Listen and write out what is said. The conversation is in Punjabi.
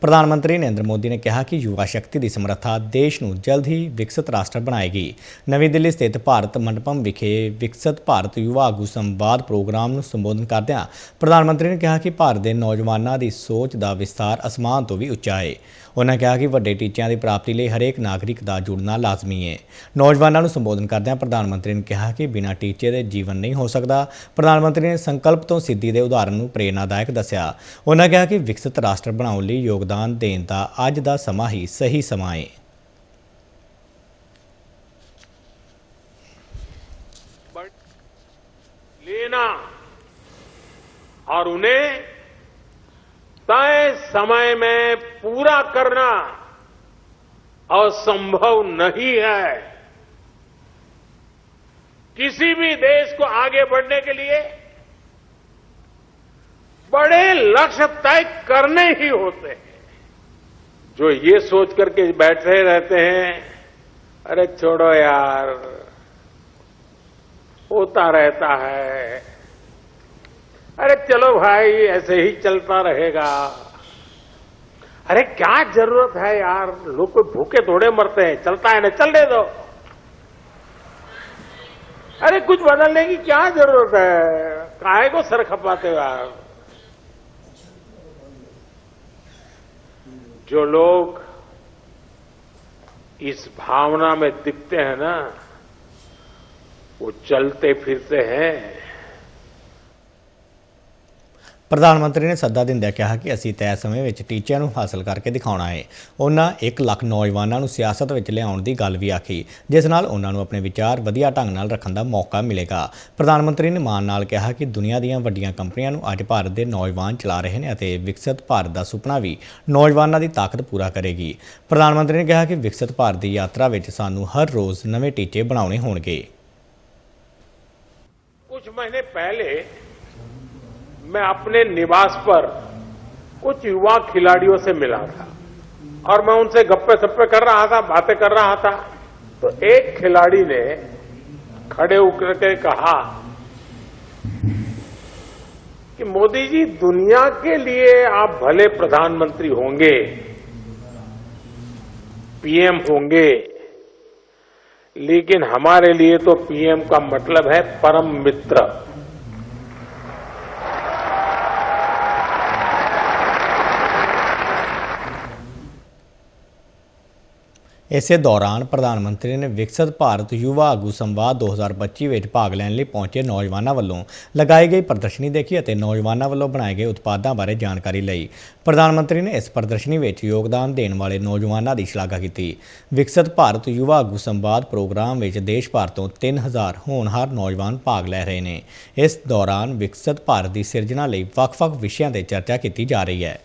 ਪ੍ਰਧਾਨ ਮੰਤਰੀ ਨਰਿੰਦਰ ਮੋਦੀ ਨੇ ਕਿਹਾ ਕਿ ਯੁਵਾ ਸ਼ਕਤੀ ਦੀ ਸਮਰੱਥਾ ਦੇਸ਼ ਨੂੰ ਜਲਦ ਹੀ ਵਿਕਸਿਤ ਰਾਸ਼ਟਰ ਬਣਾਏਗੀ। ਨਵੀਂ ਦਿੱਲੀ ਸਥਿਤ ਭਾਰਤ ਮੰਡਪਮ ਵਿਖੇ ਵਿਕਸਿਤ ਭਾਰਤ ਯੁਵਾ ਆਗੂ ਸੰਵਾਦ ਪ੍ਰੋਗਰਾਮ ਨੂੰ ਸੰਬੋਧਨ ਕਰਦਿਆਂ ਪ੍ਰਧਾਨ ਮੰਤਰੀ ਨੇ ਕਿਹਾ ਕਿ ਭਾਰਤ ਦੇ ਨੌਜਵਾਨਾਂ ਦੀ ਸੋਚ ਦਾ ਵਿਸਤਾਰ ਅਸਮਾਨ ਤੋਂ ਵੀ ਉੱਚਾ ਹੈ ਉਹਨਾਂ ਕਿਹਾ ਕਿ ਵੱਡੇ ਟੀਚਿਆਂ ਦੀ ਪ੍ਰਾਪਤੀ ਲਈ ਹਰੇਕ ਨਾਗਰਿਕ ਦਾ ਜੁੜਨਾ ਲਾਜ਼ਮੀ ਹੈ ਨੌਜਵਾਨਾਂ ਨੂੰ ਸੰਬੋਧਨ ਕਰਦਿਆਂ ਪ੍ਰਧਾਨ ਮੰਤਰੀ ਨੇ ਕਿਹਾ ਕਿ ਬਿਨਾਂ ਟੀਚੇ ਦੇ ਜੀਵਨ ਨਹੀਂ ਹੋ ਸਕਦਾ ਪ੍ਰਧਾਨ ਮੰਤਰੀ ਨੇ ਸੰਕਲਪ ਤੋਂ ਸਿੱਧੀ ਦੇ ਉਦਾਹਰਨ ਨੂੰ ਪ੍ਰੇਰਨਾਦਾਇਕ ਦੱਸਿਆ ਉਹਨਾਂ ਕਿਹਾ ਕਿ ਵਿਕਸਿਤ ਰਾਸ਼ਟਰ ਬਣਾਉਣ ਲਈ ਯੋਗਦਾਨ ਦੇਣ ਦਾ ਅੱਜ ਦਾ ਸਮਾਂ ਹੀ ਸਹੀ ਸਮਾਂ ਹੈ लेना और उन्हें तय समय में पूरा करना असंभव नहीं है। किसी भी देश को आगे बढ़ने के लिए बड़े लक्ष्य तय करने ही होते हैं। जो ये सोच करके बैठे रहते हैं, अरे छोड़ो यार, होता रहता है। अरे चलो भाई, ऐसे ही चलता रहेगा। अरे क्या ज़रूरत है यार? लोग कोई भूखे थोड़े मरते हैं। चलता है ना, चल चलने दो। अरे कुछ बदलने की क्या ज़रूरत है? काहे को सर खपाते हो यार? जो लोग इस भावना में दिखते हैं ना, वो चलते फिरते हैं। ਪ੍ਰਧਾਨ ਮੰਤਰੀ ਨੇ ਸੱਦਾ ਦਿੰਦਿਆਂ ਕਿਹਾ ਕਿ ਅਸੀਂ ਤੈਅ ਸਮੇਂ ਵਿੱਚ ਟੀਚਿਆਂ ਨੂੰ ਹਾਸਲ ਕਰਕੇ ਦਿਖਾਉਣਾ ਹੈ ਉਹਨਾਂ 1 ਲੱਖ ਨੌਜਵਾਨਾਂ ਨੂੰ ਸਿਆਸਤ ਵਿੱਚ ਲਿਆਉਣ ਦੀ ਗੱਲ ਵੀ ਆਖੀ, ਜਿਸ ਨਾਲ ਉਹਨਾਂ ਨੂੰ ਆਪਣੇ ਵਿਚਾਰ ਵਧੀਆ ਢੰਗ ਨਾਲ ਰੱਖਣ ਦਾ ਮੌਕਾ ਮਿਲੇਗਾ। ਪ੍ਰਧਾਨ ਮੰਤਰੀ ਨੇ ਮਾਨ ਨਾਲ ਕਿਹਾ ਕਿ ਦੁਨੀਆ ਦੀਆਂ ਵੱਡੀਆਂ ਕੰਪਨੀਆਂ ਨੂੰ ਅੱਜ ਭਾਰਤ ਦੇ ਨੌਜਵਾਨ ਚਲਾ ਰਹੇ ਨੇ ਅਤੇ ਵਿਕਸਿਤ ਭਾਰਤ ਦਾ ਸੁਪਨਾ ਵੀ ਨੌਜਵਾਨਾਂ ਦੀ ਤਾਕਤ ਪੂਰਾ ਕਰੇਗੀ। ਪ੍ਰਧਾਨ ਮੰਤਰੀ ਨੇ ਕਿਹਾ ਕਿ ਵਿਕਸਿਤ ਭਾਰਤ ਦੀ ਯਾਤਰਾ ਵਿੱਚ ਸਾਨੂੰ ਹਰ ਰੋਜ਼ ਨਵੇਂ ਟੀਚੇ ਬਣਾਉਣੇ ਹੋਣਗੇ। ਕੁਝ ਮਹੀਨੇ ਪਹਿਲੇ मैं अपने निवास पर कुछ युवा खिलाड़ियों से मिला था और मैं उनसे गप्पे सप्पे कर रहा था, बातें कर रहा था। तो एक खिलाड़ी ने खड़े होकर के कहा कि मोदी जी, दुनिया के लिए आप भले प्रधानमंत्री होंगे, पीएम होंगे, लेकिन हमारे लिए तो पीएम का मतलब है परम मित्र। ਇਸੇ ਦੌਰਾਨ ਪ੍ਰਧਾਨ ਮੰਤਰੀ ਨੇ ਵਿਕਸਿਤ ਭਾਰਤ ਯੁਵਾ ਆਗੂ ਸੰਵਾਦ 2025 ਵਿੱਚ ਭਾਗ ਲੈਣ ਲਈ ਪਹੁੰਚੇ ਨੌਜਵਾਨਾਂ ਵੱਲੋਂ ਲਗਾਈ ਗਈ ਪ੍ਰਦਰਸ਼ਨੀ ਦੇਖੀ ਅਤੇ ਨੌਜਵਾਨਾਂ ਵੱਲੋਂ ਬਣਾਏ ਗਏ ਉਤਪਾਦਾਂ ਬਾਰੇ ਜਾਣਕਾਰੀ ਲਈ। ਪ੍ਰਧਾਨ ਮੰਤਰੀ ਨੇ ਇਸ ਪ੍ਰਦਰਸ਼ਨੀ ਵਿੱਚ ਯੋਗਦਾਨ ਦੇਣ ਵਾਲੇ ਨੌਜਵਾਨਾਂ ਦੀ ਸ਼ਲਾਘਾ ਕੀਤੀ। ਵਿਕਸਿਤ ਭਾਰਤ ਯੁਵਾ ਆਗੂ ਸੰਵਾਦ ਪ੍ਰੋਗਰਾਮ ਵਿੱਚ ਦੇਸ਼ ਭਰ ਤੋਂ 3000 ਹੋਣਹਾਰ ਨੌਜਵਾਨ ਭਾਗ ਲੈ ਰਹੇ ਨੇ। ਇਸ ਦੌਰਾਨ ਵਿਕਸਿਤ ਭਾਰਤ ਦੀ ਸਿਰਜਣਾ ਲਈ ਵੱਖ-ਵੱਖ ਵਿਸ਼ਿਆਂ ਤੇ ਚਰਚਾ ਕੀਤੀ ਜਾ ਰਹੀ ਹੈ।